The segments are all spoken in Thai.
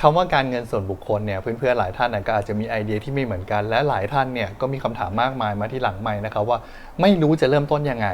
คำว่าการเงินส่วนบุคคลเนี่ยเพื่อนๆหลายท่านก็อาจจะมีไอเดียที่ไม่เหมือนกัน และหลายท่านเนี่ยก็มีคำถามมากมายมาที่หลังใหม่นะครับว่าไม่รู้จะเริ่มต้นยังไง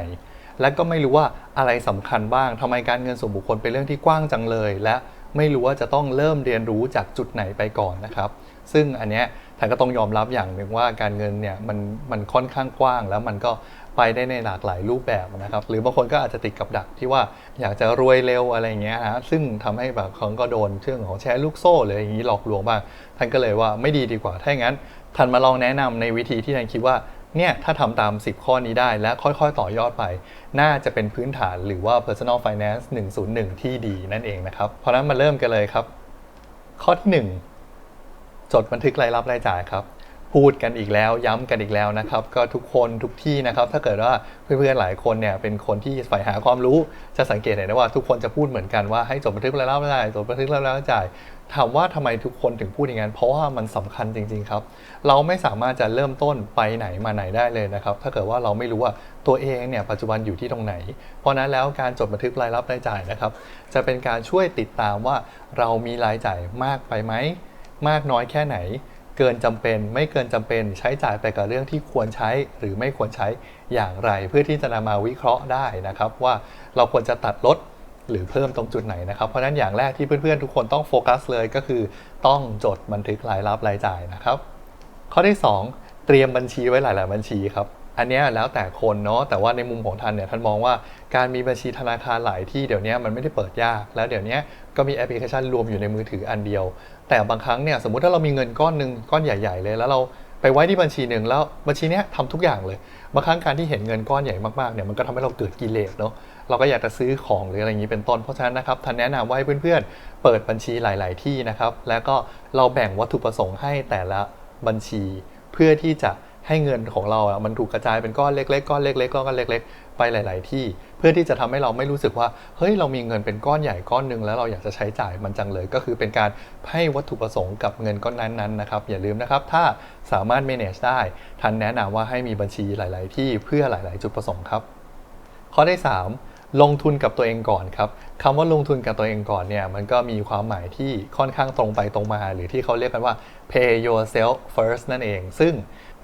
และก็ไม่รู้ว่าอะไรสำคัญบ้างทำไมการเงินส่วนบุคคลเป็นเรื่องที่กว้างจังเลย และไม่รู้ว่าจะต้องเริ่มเรียนรู้จากจุดไหนไปก่อนนะครับ ซึ่งอันเนี้ยท่านก็ต้องยอมรับอย่างหนึ่งว่าการเงินเนี่ยมันมันค่อนข้างกว้าง แล้วมันก็ ไปได้ในหลากหลายรูปแบบนะครับหรือบางคนก็อาจจะติดกับดักที่ว่าอยากจะรวยเร็วอะไรเงี้ยนะซึ่งทำให้แบบเขาก็โดนเรื่องของแชร์ลูกโซ่หรืออย่างนี้หลอกลวงบ้างท่านก็เลยว่าไม่ดีดีกว่าถ้าอย่างนั้นท่านมาลองแนะนำในวิธีที่ท่านคิดว่าเนี่ยถ้าทำตาม 10 ข้อนี้ได้และค่อยๆ ต่อยอดไป น่าจะเป็นพื้นฐานหรือว่า personal finance 101 ที่ดีนั่นเองนะครับ เพราะฉะนั้นมาเริ่มกันเลยครับ ข้อที่ 1 จดบันทึกรายรับรายจ่ายครับ พูดกันอีกแล้วย้ำกันอีกแล้วนะครับ ก็ทุกคนทุกที่นะครับ ถ้าเกิดว่าเพื่อนๆหลายคนเนี่ยเป็นคนที่ใฝ่หาความรู้จะสังเกตเห็นได้ว่าทุกคนจะพูดเหมือนกันว่าให้จดบันทึกรายรับรายจ่ายจดบันทึกรายรับรายจ่ายถามว่าทำไมทุกคนถึงพูดอย่างนั้นเพราะว่ามันสำคัญจริง ๆ ครับ เราไม่สามารถจะเริ่มต้นไปไหนมาไหนได้เลยนะครับ ถ้าเกิดว่าเราไม่รู้ว่าตัวเองเนี่ยปัจจุบันอยู่ที่ตรงไหน เพราะนั้นแล้วการจดบันทึกรายรับรายจ่ายนะครับ จะเป็นการช่วยติดตามว่าเรามีรายจ่ายมากไปไหมมากน้อยแค่ไหน เกินจำเป็น ไม่เกินจำเป็นใช้จ่ายไปกับเรื่องที่ควรใช้หรือไม่ควรใช้อย่างไร เพื่อที่จะนำมาวิเคราะห์ได้นะครับ ว่าเราควรจะตัดลดหรือเพิ่มตรงจุดไหนนะครับ เพราะฉะนั้นอย่างแรกที่เพื่อนๆทุกคนต้องโฟกัสเลยก็คือ ต้องจดบันทึกรายรับรายจ่ายนะครับ ข้อที่ 2 เตรียมบัญชีไว้หลาย ๆ บัญชีครับอันนี้แล้วแต่คนเนาะแต่ว่าในมุมของท่านเนี่ยท่านมองว่าการมีบัญชีธนาคารหลายที่เดี๋ยวนี้มันไม่ได้เปิดยาก แล้วเดี๋ยวนี้ ก็มีแอปพลิเคชันรวมอยู่ในมือถืออันเดียว แต่บางครั้งเนี่ยสมมติถ้าเรามีเงินก้อนหนึ่งก้อนใหญ่ ๆ เลย แล้วเราไปไว้ที่บัญชีหนึ่งแล้วบัญชีเนี้ยทำทุกอย่างเลยบางครั้งการที่เห็นเงินก้อนใหญ่มากๆเนี่ยมันก็ทำให้เราเกิดกิเลสเนาะเราก็อยากจะซื้อของหรืออะไรอย่างนี้เป็นต้นเพราะฉะนั้นนะครับท่านแนะนำว่าให้เพื่อนๆ เปิดบัญชีหลาย ๆ ที่นะครับ แล้วก็เราแบ่งวัตถุประสงค์ให้แต่ละบัญชี เพื่อที่จะให้เงินของเราอะมันถูกกระจายเป็นก้อนเล็กๆก้อนเล็กๆก้อนเล็กๆ ไปหลาย ๆ ที่เพื่อที่จะทำให้เราไม่รู้สึกว่าเฮ้ยเรามีเงินเป็นก้อนใหญ่ก้อนหนึ่งแล้วเราอยากจะใช้จ่ายมันจังเลย ก็คือเป็นการให้วัตถุประสงค์กับเงินก้อนนั้น ๆ นะครับ อย่าลืมนะครับ ถ้าสามารถ manage ได้ท่านแนะนำว่าให้มีบัญชีหลาย ๆ ที่เพื่อหลาย ๆ จุดประสงค์ครับ ข้อที่ 3ลงทุนกับตัวเองก่อนครับคำว่าลงทุนกับตัวเองก่อนเนี่ยมันก็มีความหมายที่ค่อนข้างตรงไปตรงมา หรือที่เขาเรียกกันว่า pay yourself first นั่นเอง ซึ่ง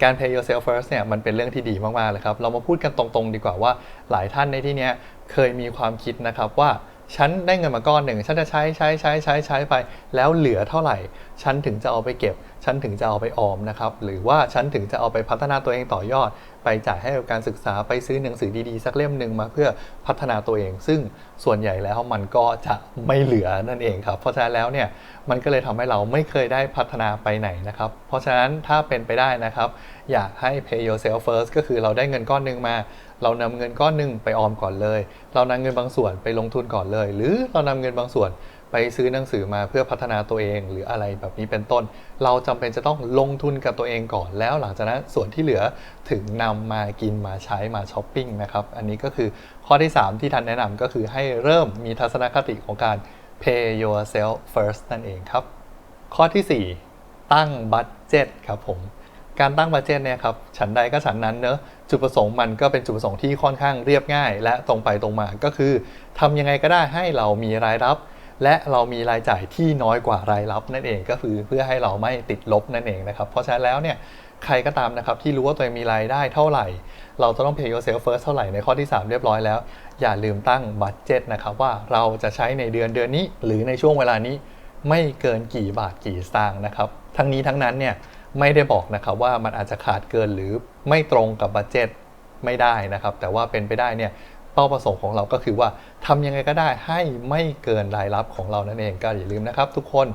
การ pay yourself first เนี่ยมันเป็นเรื่องที่ดีมากๆเลยครับ เรามาพูดกันตรงๆ ดีกว่าว่าหลายท่านในที่นี้เคยมีความคิดนะครับว่าฉันได้เงินมาก้อนหนึ่งฉันจะใช้ใช้ใช้ใช้ใช้ไป แล้วเหลือเท่าไหร่ ฉันถึงจะเอาไปเก็บ ฉันถึงจะเอาไปออมนะครับ หรือว่าฉันถึงจะเอาไปพัฒนาตัวเองต่อยอด ไปจ่ายให้กับการศึกษาไปซื้อหนังสือดีๆ สักเล่มหนึ่งมาเพื่อพัฒนาตัวเอง ซึ่งส่วนใหญ่แล้วมันก็จะไม่เหลือนั่นเองครับ เพราะฉะนั้นแล้วเนี่ยมันก็เลยทำให้เราไม่เคยได้พัฒนาไปไหนนะครับ เพราะฉะนั้นถ้าเป็นไปได้นะครับ อยากให้ pay yourself first ก็คือเราได้เงินก้อนหนึ่งมา เรานำเงินก้อนหนึ่งไปออมก่อนเลย เรานำเงินบางส่วนไปลงทุนก่อนเลย หรือเรานำเงินบางส่วน ไปซื้อหนังสือมาเพื่อพัฒนาตัวเองหรืออะไรแบบนี้เป็นต้น เราจำเป็นจะต้องลงทุนกับตัวเองก่อน แล้วหลังจากนั้นส่วนที่เหลือถึงนำมากินมาใช้มาช้อปปิ้งนะครับ อันนี้ก็คือข้อที่ 3 ที่ท่านแนะนำก็คือให้เริ่มมีทัศนคติของการ pay yourself first นั่นเองครับ ข้อที่ 4 ตั้งบัตเจ็ตครับผมการตั้งบัตเจ็ตเนี่ยครับฉันใดก็ฉันนั้นเนอะจุดประสงค์มันก็เป็นจุดประสงค์ที่ค่อนข้างเรียบง่าย และตรงไปตรงมาก็คือทำยังไงก็ได้ให้เรามีรายรับ และเรามีรายจ่ายที่น้อยกว่ารายรับนั่นเองก็คือเพื่อให้เราไม่ติดลบนั่นเองนะครับ เพราะฉะนั้นแล้วเนี่ยใครก็ตามนะครับที่รู้ว่าตัวเองมีรายได้เท่าไหร่ เราจะต้อง pay yourself first เท่าไหร่ในข้อที่ 3 เรียบร้อยแล้ว อย่าลืมตั้งบัตเจ็ตนะครับว่าเราจะใช้ในเดือนเดือนนี้ หรือในช่วงเวลานี้ไม่เกินกี่บาทกี่สตางค์นะครับ ทั้งนี้ทั้งนั้นเนี่ยไม่ได้บอกนะครับว่ามันอาจจะขาดเกินหรือไม่ตรงกับบัตเจ็ตไม่ได้นะครับ แต่ว่าเป็นไปได้เนี่ย เป้าประสงค์ของเราก็คือว่าทำยังไงก็ได้ให้ไม่เกินรายรับของเรานั่นเองก็อย่าลืมนะครับ ทุกคน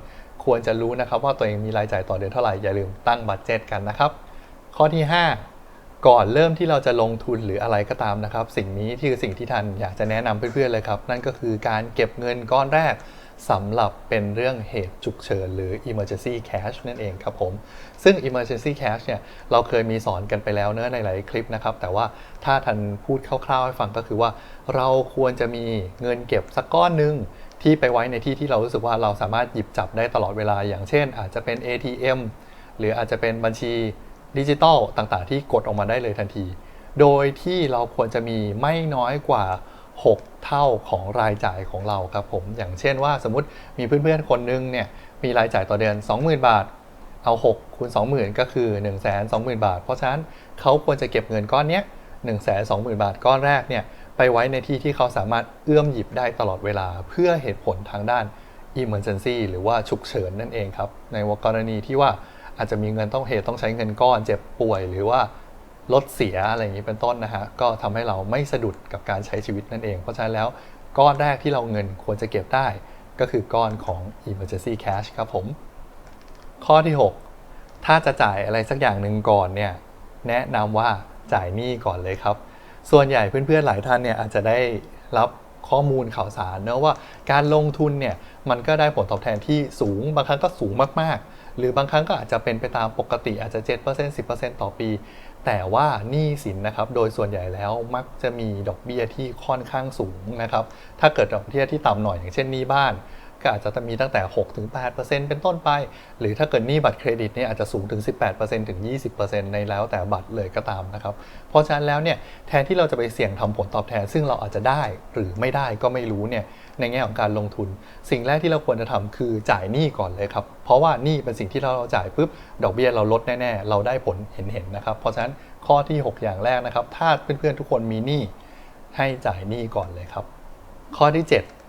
ควรจะรู้นะครับว่าตัวเองมีรายจ่ายต่อเดือนเท่าไหร่อย่าลืมตั้งบัตเจ็ตกันนะครับ ข้อที่ 5 ก่อนเริ่มที่เราจะลงทุนหรืออะไรก็ตามนะครับ สิ่งนี้ที่คือสิ่งที่ท่านอยากจะแนะนำเพื่อนๆเลยครับ นั่นก็คือการเก็บเงินก้อนแรกสำหรับเป็นเรื่องเหตุฉุกเฉินหรือ emergency cash นั่นเองครับผม ซึ่ง emergency cash เนี่ยเราเคยมีสอนกันไปแล้วเนื้อในหลายคลิปนะครับ แต่ว่าถ้าท่านพูดคร่าวๆให้ฟังก็คือว่า เราควรจะมีเงินเก็บสักก้อนหนึ่งที่ไปไว้ในที่ที่เรารู้สึกว่าเราสามารถหยิบจับได้ตลอดเวลา อย่างเช่น อาจจะเป็น ATM หรืออาจจะเป็นบัญชีดิจิตอลต่างๆ ที่กดออกมาได้เลยทันที โดยที่เราควรจะมีไม่น้อยกว่า 6 เท่าของรายจ่ายของเราครับผม อย่างเช่นว่าสมมติมีเพื่อนๆคนนึงเนี่ยมีรายจ่ายต่อเดือน 20,000 บาท เอา 6คูณ20,000 ก็คือ 1 2 0 0 0 0 บาท เพราะฉะนั้นเขาควรจะเก็บเงินก้อนเนี้ย1 2 0 0 0 0 บาทก้อนแรกเนี่ยไปไว้ในที่ที่เขาสามารถเอื้อมหยิบได้ตลอดเวลา เพื่อเหตุผลทางด้าน emergency หรือว่าฉุกเฉินนั่นเองครับ ในกรณีที่ว่าอาจจะมีเงินต้องเหตุต้องใช้เงินก้อนเจ็บป่วย หรือว่ารถเสียอะไรอย่างนี้เป็นต้นนะฮะก็ทำให้เราไม่สะดุดกับการใช้ชีวิตนั่นเอง เพราะฉะนั้นแล้วก้อนแรกที่เราเงินควรจะเก็บได้ ก็คือก้อนของ emergency cash ครับผม ข้อที่ 6 ถ้าจะจ่ายอะไรสักอย่างหนึ่งก่อนเนี่ยแนะนำว่าจ่ายหนี้ก่อนเลยครับ ส่วนใหญ่เพื่อนๆหลายท่านเนี่ยอาจจะได้รับข้อมูลข่าวสารเนะว่าการลงทุนเนี่ยมันก็ได้ผลตอบแทนที่สูงบางครั้งก็สูงมากๆ หรือบางครั้งก็อาจจะเป็นไปตามปกติอาจจะ 7% 10%ต่อปี แต่ว่าหนี้สินนะครับโดยส่วนใหญ่แล้วมักจะมีดอกเบี้ยที่ค่อนข้างสูงนะครับถ้าเกิดดอกเบี้ยที่ต่ำหน่อยอย่างเช่นหนี้บ้าน ก็อาจจะมีตั้งแต่ 6-8%เป็นต้นไป หรือถ้าเกิดหนี้บัตรเครดิตเนี่ยอาจจะสูงถึง 18%ถึง 20%ในแล้วแต่บัตรเลยก็ตามนะครับ เพราะฉะนั้นแล้วเนี่ยแทนที่เราจะไปเสี่ยงทำผลตอบแทน ซึ่งเราอาจจะได้หรือไม่ได้ก็ไม่รู้เนี่ยในแง่ของการลงทุน สิ่งแรกที่เราควรจะทำคือจ่ายหนี้ก่อนเลยครับเพราะว่าหนี้เป็นสิ่งที่เราจ่ายปุ๊บดอกเบี้ยเราลดแน่ๆ เราได้ผลเห็นๆนะครับ เพราะฉะนั้นข้อที่ 6 อย่างแรกนะครับ ถ้าเพื่อนๆทุกคนมีหนี้ให้จ่ายหนี้ก่อนเลยครับ ข้อที่ 7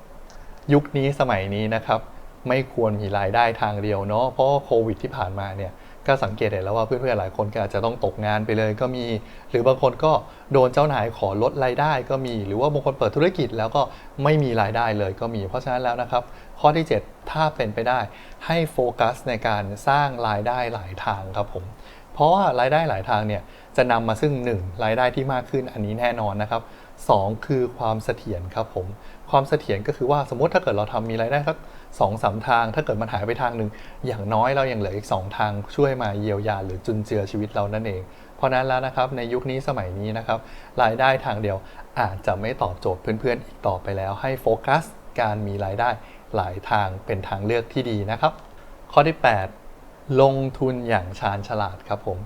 ยุคนี้สมัยนี้นะครับไม่ควรมีรายได้ทางเดียวเนาะเพราะโควิดที่ผ่านมาเนี่ยก็สังเกตเห็นแล้วว่าเพื่อนๆหลายคนก็อาจจะต้องตกงานไปเลยก็มี หรือบางคนก็โดนเจ้านายขอลดรายได้ก็มี หรือว่าบางคนเปิดธุรกิจแล้วก็ไม่มีรายได้เลยก็มี เพราะฉะนั้นแล้วนะครับ ข้อที่ 7 ถ้าเป็นไปได้ ให้โฟกัสในการสร้างรายได้หลายทางครับผมเพราะว่ารายได้หลายทางเนี่ย จะนำมาซึ่ง 1 รายได้ที่มากขึ้นอันนี้แน่นอนนะครับ 2 คือความเสถียรครับผม ความเสถียรก็คือว่าสมมติถ้าเกิดเราทำมีรายได้สักสองสามทาง ถ้าเกิดมันหายไปทางหนึ่งอย่างน้อยเรายังเหลืออีก 2 ทางช่วยมาเยียวยาหรือจุนเจือชีวิตเรานั่นเอง เพราะนั้นแล้วนะครับในยุคนี้สมัยนี้นะครับรายได้ทางเดียวอาจจะไม่ตอบโจทย์เพื่อนๆอีกต่อไปแล้ว ให้โฟกัสการมีรายได้หลายทางเป็นทางเลือกที่ดีนะครับ ข้อที่ 8 ลงทุนอย่างชาญฉลาดครับผม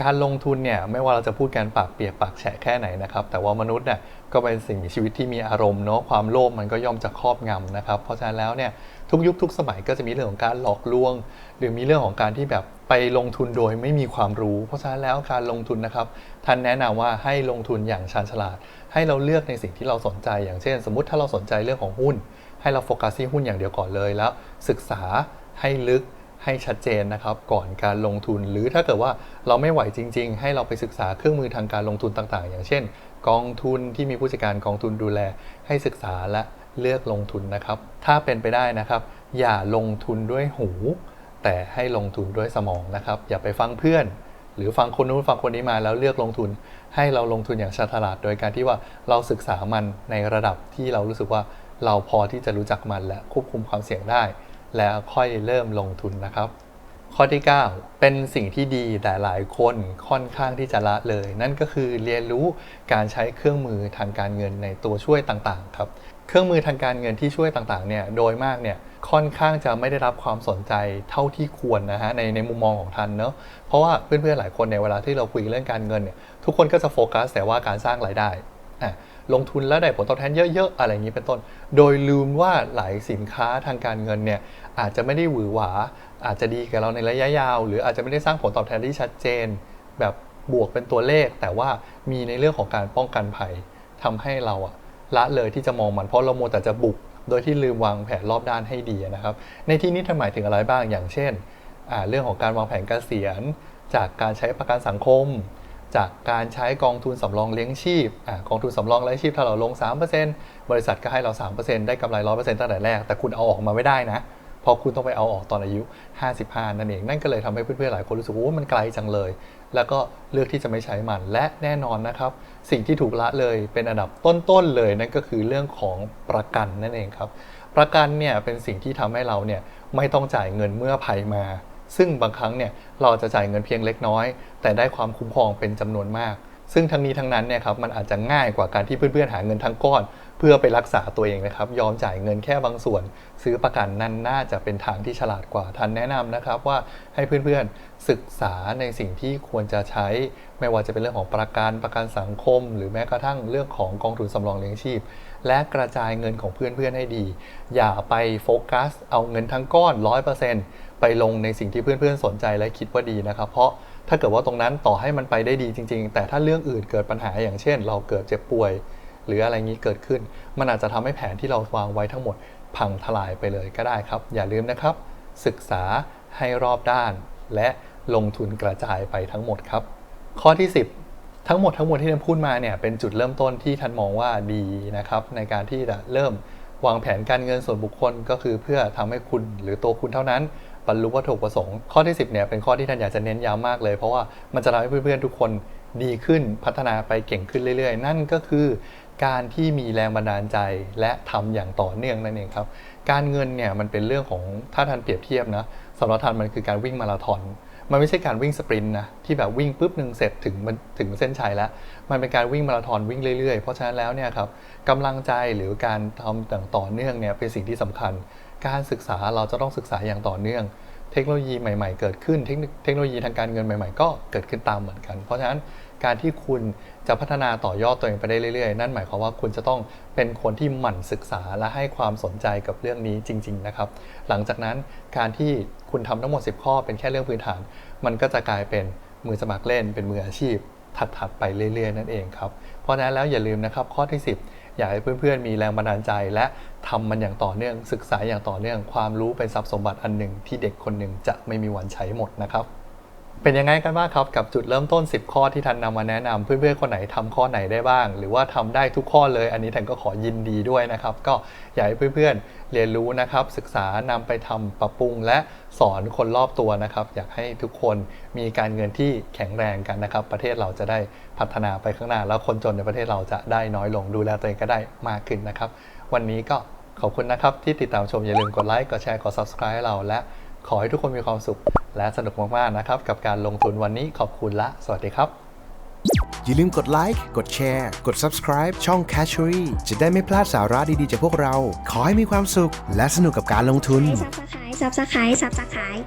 การลงทุนเนี่ยไม่ว่าเราจะพูดกันปากเปียกปากแฉะแค่ไหนนะครับแต่ว่ามนุษย์เนี่ยก็เป็นสิ่งมีชีวิตที่มีอารมณ์เนาะความโลภมันก็ย่อมจะครอบงำนะครับ เพราะฉะนั้นแล้วเนี่ยทุกยุคทุกสมัยก็จะมีเรื่องของการหลอกลวง หรือมีเรื่องของการที่แบบไปลงทุนโดยไม่มีความรู้ เพราะฉะนั้นแล้วการลงทุนนะครับท่านแนะนำว่าให้ลงทุนอย่างชาญฉลาด ให้เราเลือกในสิ่งที่เราสนใจ อย่างเช่น สมมติถ้าเราสนใจเรื่องของหุ้น ให้เราโฟกัสที่หุ้นอย่างเดียวก่อนเลยแล้ว ศึกษาให้ลึก ให้ชัดเจนนะครับก่อนการลงทุน หรือถ้าเกิดว่าเราไม่ไหวจริง ๆ ให้เราไปศึกษาเครื่องมือทางการลงทุนต่างๆ อย่างเช่น กองทุนที่มีผู้จัดการกองทุนดูแล ให้ศึกษาและเลือกลงทุนนะครับ ถ้าเป็นไปได้นะครับ อย่าลงทุนด้วยหู แต่ให้ลงทุนด้วยสมองนะครับ อย่าไปฟังเพื่อน หรือฟังคนนู้นฟังคนนี้มาแล้วเลือกลงทุน ให้เราลงทุนอย่างฉลาด โดยการที่ว่าเราศึกษามันในระดับที่เรารู้สึกว่าเราพอที่จะรู้จักมันและควบคุมความเสี่ยงได้ แล้วค่อยเริ่มลงทุนนะครับ ข้อที่ 9 เป็นสิ่งที่ดีแต่หลายคนค่อนข้างที่จะละเลย นั่นก็คือเรียนรู้การใช้เครื่องมือทางการเงินในตัวช่วยต่างๆครับเครื่องมือทางการเงินที่ช่วยต่างๆเนี่ยโดยมากเนี่ยค่อนข้างจะไม่ได้รับความสนใจเท่าที่ควรนะฮะในในมุมมองของท่านเนาะเพราะว่าเพื่อนๆหลายคนในเวลาที่เราคุยเรื่องการเงินเนี่ยทุกคนก็จะโฟกัสแต่ว่าการสร้างรายได้อะลงทุนแล้วได้ผลตอบแทนเยอะๆ อะไรอย่างนี้เป็นต้น โดยลืมว่าหลายสินค้าทางการเงินเนี่ย อาจจะไม่ได้หวือหวา อาจจะดีกับเราในระยะยาว หรืออาจจะไม่ได้สร้างผลตอบแทนที่ชัดเจน แบบบวกเป็นตัวเลข แต่ว่ามีในเรื่องของการป้องกันภัยทำให้เราอะละเลยที่จะมองมันเพราะเราโมแต่จะบุก โดยที่ลืมวางแผนรอบด้านให้ดีนะครับ ในที่นี้ทำหมายถึงอะไรบ้างอย่างเช่น เรื่องของการวางแผนเกษียณ จากการใช้ประกันสังคม จากการใช้กองทุนสำรองเลี้ยงชีพอกองทุนสำรองเลี้ยงชีพถ้าเราลง 3%บริษัทก็ให้เรา 3%ได้กำไร 100%ตั้งแต่แรก แต่คุณเอาออกมาไม่ได้นะ พราะคุณต้องไปเอาออกตอนอายุ 55 นั่นเอง นั่นก็เลยทำให้เพื่อนๆหลายคนรู้สึกว่ามันไกลจังเลย แล้วก็เลือกที่จะไม่ใช้มัน และแน่นอนนะครับ สิ่งที่ถูกละเลยเป็นอันดับต้นๆเลยนั่นก็คือเรื่องของประกันนั่นเองครับ ประกันเนี่ยเป็นสิ่งที่ทำให้เราเนี่ยไม่ต้องจ่ายเงินเมื่อภัยมา ซึ่งบางครั้งเนี่ยเราจะจ่ายเงินเพียงเล็กน้อย แต่ได้ความคุ้มครองเป็นจำนวนมาก ซึ่งทั้งนี้ทั้งนั้นเนี่ยครับมันอาจจะง่ายกว่าการที่เพื่อนๆหาเงินทั้งก้อน เพื่อไปรักษาตัวเองนะครับ ยอมจ่ายเงินแค่บางส่วน ซื้อประกันนั่นน่าจะเป็นทางที่ฉลาดกว่าทันแนะนำนะครับว่าให้เพื่อนๆศึกษาในสิ่งที่ควรจะใช้ ไม่ว่าจะเป็นเรื่องของประกันประกันสังคม หรือแม้กระทั่งเรื่องของกองทุนสำรองเลี้ยงชีพ และกระจายเงินของเพื่อนๆให้ดี อย่าไปโฟกัส เอาเงินทั้งก้อน 100%ไปลงในสิ่งที่เพื่อนๆสนใจและคิดว่าดีนะครับ เพราะ ถ้าเกิดว่าตรงนั้นต่อให้มันไปได้ดีจริง ๆ แต่ถ้าเรื่องอื่นเกิดปัญหาอย่างเช่น เราเกิดเจ็บป่วย หรืออะไรงี้เกิดขึ้น มันอาจจะทำให้แผนที่เราวางไว้ทั้งหมด พังทลายไปเลยก็ได้ครับ อย่าลืมนะครับ ศึกษาให้รอบด้าน และลงทุนกระจายไปทั้งหมดครับ ข้อที่ 10 ทั้งหมดทั้งมวลที่ท่านพูดมาเนี่ยเป็นจุดเริ่มต้นที่ท่านมองว่าดีนะครับในการที่จะเริ่มวางแผนการเงินส่วนบุคคลก็คือเพื่อทำให้คุณหรือตัวคุณเท่านั้น บรรลุวัตถุประสงค์ ข้อที่ 10เนี่ยเป็นข้อที่ท่านอยากจะเน้นย้ำมากเลย เพราะว่ามันจะทำให้เพื่อนๆทุกคนดีขึ้นพัฒนาไปเก่งขึ้นเรื่อยๆ นั่นก็คือการที่มีแรงบันดาลใจและทำอย่างต่อเนื่องนั่นเองครับ การเงินเนี่ยมันเป็นเรื่องของถ้าท่านเปรียบเทียบนะสำหรับท่านมันคือการวิ่งมาราธอนมันไม่ใช่การวิ่งสปรินต์นะที่แบบวิ่งปุ๊บหนึ่งเสร็จถึงมันถึงเส้นชัยแล้ว มันเป็นการวิ่งมาราธอนวิ่งเรื่อยๆ เพราะฉะนั้นแล้วเนี่ยครับกำลังใจหรือการทำอย่างต่อเนื่องเนี่ยเป็นสิ่งที่สำคัญ การศึกษาเราจะต้องศึกษาอย่างต่อเนื่อง เทคโนโลยีใหม่ ๆ เกิดขึ้นเทคโนโลยีทางการเงินใหม่ ๆ ก็เกิดขึ้นตามเหมือนกัน เพราะฉะนั้นการที่คุณจะพัฒนาต่อยอดตัวเองไปได้เรื่อยๆ นั่นหมายความว่าคุณจะต้องเป็นคนที่หมั่นศึกษาและให้ความสนใจกับเรื่องนี้จริง ๆ นะครับ หลังจากนั้นการที่คุณทำทั้งหมด 10 ข้อเป็นแค่เรื่องพื้นฐาน มันก็จะกลายเป็นมือสมัครเล่น เป็นมืออาชีพถัดๆไปเรื่อยๆ นั่นเองครับ เพราะฉะนั้นแล้วอย่าลืมนะครับข้อที่ 10 อยากให้เพื่อนๆ มีแรงบันดาลใจ และทำมันอย่างต่อเนื่องศึกษาอย่างต่อเนื่อง ความรู้เป็นทรัพย์สมบัติอันหนึ่งที่เด็กคนหนึ่งจะไม่มีวันใช้หมดนะครับ เป็นยังไงกันบ้างครับกับจุดเริ่มต้น 10 ข้อที่ทันนำมาแนะนำเพื่อนๆคนไหนทำข้อไหนได้บ้าง หรือว่าทำได้ทุกข้อเลย อันนี้ทันก็ขอยินดีด้วยนะครับ ก็อยากให้เพื่อนๆเรียนรู้นะครับ ศึกษานำไปทำปรับปรุงและสอนคนรอบตัวนะครับ อยากให้ทุกคนมีการเงินที่แข็งแรงกันนะครับ ประเทศเราจะได้พัฒนาไปข้างหน้า แล้วคนจนในประเทศเราจะได้น้อยลงดูแลตัวเองก็ได้มากขึ้นนะครับ วันนี้ก็ขอบคุณนะครับที่ติดตามชมอย่าลืมกดไลค์กดแชร์กด subscribe เราและ ขอให้ทุกคนมีความสุข และสนุกมากๆนะครับ กับการลงทุนวันนี้ขอบคุณและ สวัสดีครับ อย่าลืมกดไลค์ กดแชร์ กด subscribe ช่อง Catchery จะได้ไม่พลาดสาระดีๆจากพวกเรา ขอให้มีความสุข และสนุกกับการลงทุนซับสไครต์ซับสไครต์ซับสไครต์